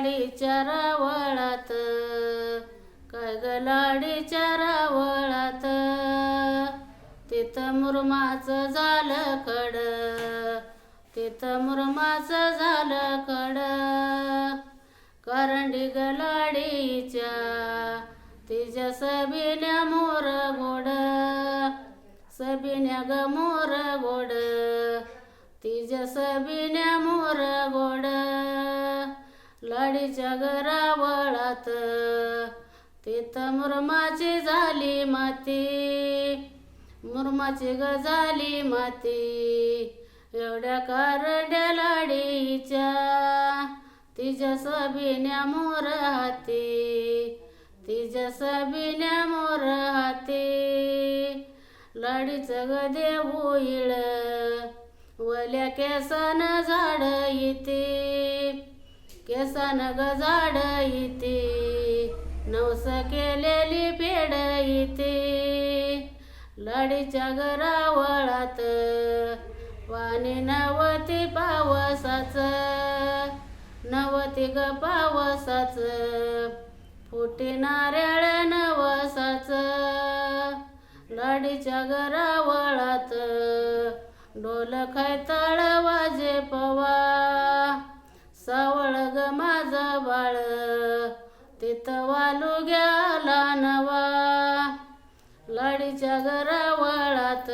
लाडीच्या रावळात काय ग लाडीच्या रावळात तिथं मुरमाचं झालं कड तिथं मुरमाचं झालं कड करंडी ग लाडीच्या तिच्या सबिन्या मोर गोड सबिन्या ग मोर गोड. तिच्या सबिन्या मोर लाडीच्या घरावळात तिथं मुरमाची झाली माती. मुरमाची ग झाली माती. एवढ्या कारड्या लाडीच्या. तिच्या सबिन्या मोर हाती. तिच्या सबिन्या मोर हाती. लाडीचं ग देऊ इळ वल्या केसान झाड येते केसान ग इथे नवस केलेली पेड इथे. लढीच्या घरावळात पाणी नवती पावसाच नवती ग पावसाच. फुटी नारळ नवसाच लाडीच्या घरावळात डोल खैतळ माझा बाळ तिथं वालू गेला नवा. लाडीच्या घरावळात.